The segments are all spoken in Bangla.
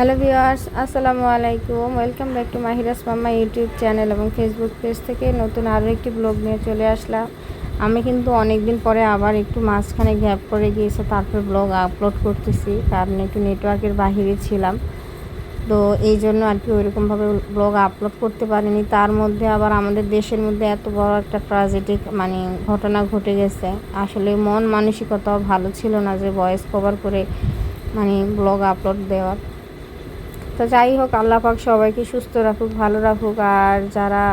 হ্যালো ভিউয়ার্স, আসসালামু আলাইকুম। Welcome back to Mahira's mamma YouTube channel এবং ফেসবুক পেজ থেকে নতুন আরও একটি ব্লগ নিয়ে চলে আসলাম। আমি কিন্তু অনেক দিন পরে আবার একটু মাঝখানে গ্যাপ করে গিয়েছে, তারপর ব্লগ আপলোড করতেছি, কারণ একটু নেটওয়ার্কের বাহিরে ছিলাম। তো এই জন্য আর কি ওইরকমভাবে ব্লগ আপলোড করতে পারিনি। তার মধ্যে আবার আমাদের দেশের মধ্যে এত বড় একটা ট্রাজেডিক মানে ঘটনা ঘটে গেছে। আসলে মন মানসিকতাও ভালো ছিল না যে ভয়েস কভার করে মানে ব্লগ আপলোড দেওয়ার। তো যাই হোক, আল্লাহ পাক সবাইকে সুস্থ রাখুক, ভালো রাখুক। আর যারা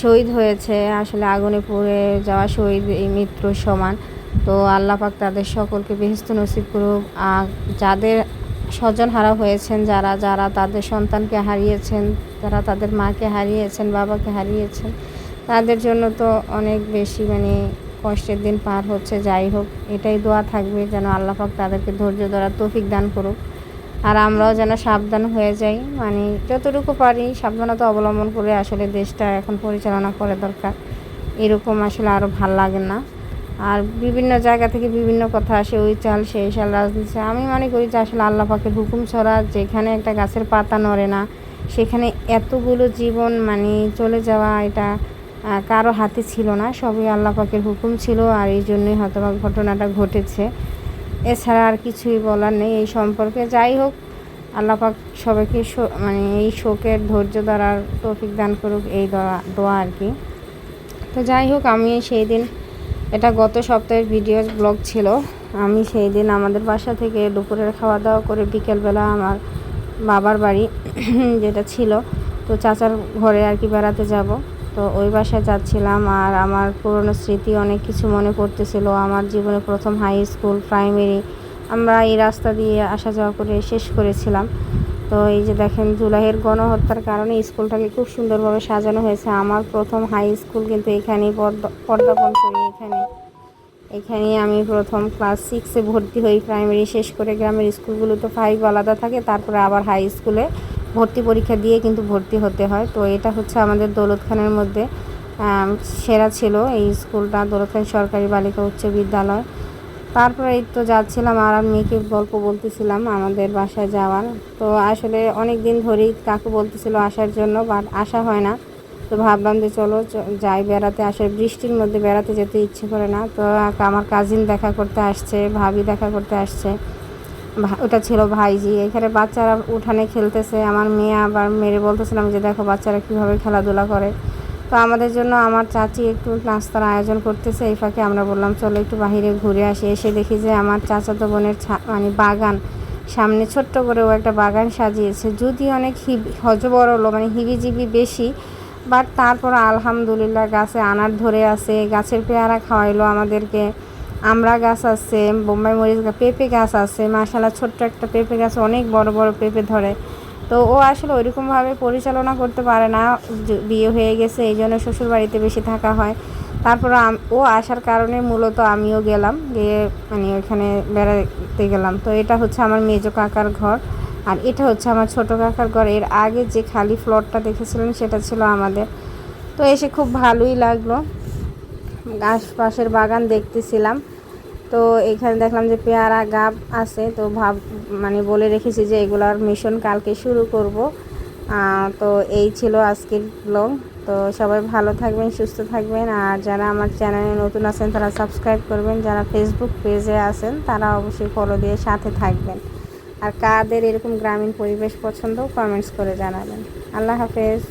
শহীদ হয়েছে, আসলে আগুনে পুড়ে যাওয়া শহীদ, এই মৃত্যুর সমান। তো আল্লাহ পাক তাদের সকলকে বেহেস্ত নসিব করুক। আর যাদের স্বজন হারা হয়েছেন, যারা যারা তাদের সন্তানকে হারিয়েছেন যারা তাদের মাকে হারিয়েছেন, বাবাকে হারিয়েছেন, তাদের জন্য তো অনেক বেশি মানে কষ্টের দিন পার হচ্ছে। যাই হোক, এটাই দোয়া থাকবে যেন আল্লাহ পাক তাদেরকে ধৈর্য ধরার তৌফিক দান করুক। আর আমরাও যেন সাবধান হয়ে যাই। মানে যতটুকু পারি সাবধানতা অবলম্বন করে আসলে দেশটা এখন পরিচালনা করে দরকার। এরকম আসলে আরও ভালো লাগে না। আর বিভিন্ন জায়গা থেকে বিভিন্ন কথা আসে, ওই চাল, সেই চাল, রাজনীতি আমি মনে করি যে আসলে আল্লাহ পাকের হুকুম ছড়া যেখানে একটা গাছের পাতা নড়ে না, সেখানে এতগুলো জীবন মানে চলে যাওয়া এটা কারও হাতে ছিল না। সবই আল্লাহ পাকের হুকুম ছিল আর এই জন্যই হয়তো ঘটনাটা ঘটেছে। এছাড়া আর কিছুই বলার নেই এই সম্পর্কে। যাই হোক আল্লাহ পাক সবাইকে মানে এই শোকের ধৈর্য ধরার তৌফিক দান করুক এই দোয়া দোয়া আর কি। তো যাই হোক, আমি সেই দিন, এটা গত সপ্তাহের ভিডিও ব্লগ ছিল। আমি সেই দিন আমাদের বাসা থেকে দুপুরের খাওয়া দাওয়া করে বিকেলবেলা আমার বাবার বাড়ি যেটা ছিল, তো চাচার ঘরে আর কি বেড়াতে যাব। তো ওই বাসায় যাচ্ছিলাম আর আমার পুরনো স্মৃতি অনেক কিছু মনে পড়তেছিল। আমার জীবনে প্রথম হাই স্কুল প্রাইমারি আমরা এই রাস্তা দিয়ে আসা যাওয়া করে শেষ করেছিলাম। তো এই যে দেখেন জুলাইয়ের গণহত্যার কারণে স্কুলটাকে খুব সুন্দরভাবে সাজানো হয়েছে। আমার প্রথম হাই স্কুল কিন্তু এখানেই পর্দা পর্দাপণ করি এখানে। এখানেই আমি প্রথম ক্লাস সিক্সে ভর্তি হই প্রাইমারি শেষ করে গ্রামের স্কুলগুলো তো ফাইভ আলাদা থাকে, তারপরে আবার হাই স্কুলে ভর্তি পরীক্ষা দিয়ে কিন্তু ভর্তি হতে হয়। তো এটা হচ্ছে আমাদের দৌলত খানের মধ্যে সেরা ছিল এই স্কুলটা, দৌলত খান সরকারি বালিকা উচ্চ বিদ্যালয়। তারপরে তো যাচ্ছিলাম, আর মেয়েকে গল্প বলতেছিলাম আমাদের বাসায় যাওয়ার। তো আসলে অনেক দিন ধরেই কাকু বলতেছিল আসার জন্য বাট আসা হয় না। তো ভাবলাম যে চলো যাই বেড়াতে আসলে বৃষ্টির মধ্যে বেড়াতে যেতে ইচ্ছে করে না। তো আমার কাজিন দেখা করতে আসছে, ভাবি দেখা করতে আসছে। ওটা ছিল ভাইজি। এখানে বাচ্চারা উঠানে খেলতেছে। আমার মেয়ে আবার মেরে বলতেছিলাম যে, দেখো বাচ্চারা কীভাবে খেলাধুলা করে। তো আমাদের জন্য আমার চাচি একটু নাস্তার আয়োজন করতেছে, এই ফাঁকে আমরা বললাম, চলো একটু বাইরে ঘুরে আসি। এসে দেখি যে আমার চাচাতো বোনের মানে বাগান, সামনে ছোট্ট করে ও একটা বাগান সাজিয়েছে। যদি অনেক হিব হজবরল মানে হিবিজিবি বেশি, বাট তারপর আলহামদুলিল্লাহ গাছে আনার ধরে আছে, গাছের পেয়ারা খাওয়াইলো আমাদেরকে। আমরা গাছ আছে, বোম্বাই মরিচ পেঁপে গাছ আছে মাশাল্লাহ ছোট্ট একটা পেঁপে গাছ, অনেক বড় বড় পেঁপে ধরে। তো ও আসলে ওইরকমভাবে পরিচালনা করতে পারে না বিয়ে হয়ে গেছে, এই জন্য শ্বশুর বাড়িতে বেশি থাকা হয়। তারপর ও আসার কারণে মূলত আমিও গেলাম, গিয়ে মানে ওইখানে বেড়াতে গেলাম। তো এটা হচ্ছে আমার মেজো কাকার ঘর, আর এটা হচ্ছে আমার ছোট কাকার ঘর। এর আগে যে খালি ফ্লোরটা দেখেছিলেন, সেটা ছিল আমাদের। তো এসে খুব ভালোই লাগল। আশপাশের বাগান দেখতেছিলাম। তো এখানে দেখলাম যে পেয়ারা গাব আছে, তো ভাব মানে বলে রেখেছি যে এগুলার মিশন কালকে শুরু করব। তো এই ছিল আজকের ব্লগ তো সবাই ভালো থাকবেন, সুস্থ থাকবেন, আর যারা আমার চ্যানেলে নতুন আছেন তারা সাবস্ক্রাইব করবেন। যারা ফেসবুক পেজে আছেন তারা অবশ্যই ফলো দিয়ে সাথে থাকবেন। আর কাদের এরকম গ্রামীণ পরিবেশ পছন্দ কমেন্টস করে জানাবেন। আল্লাহ হাফেজ।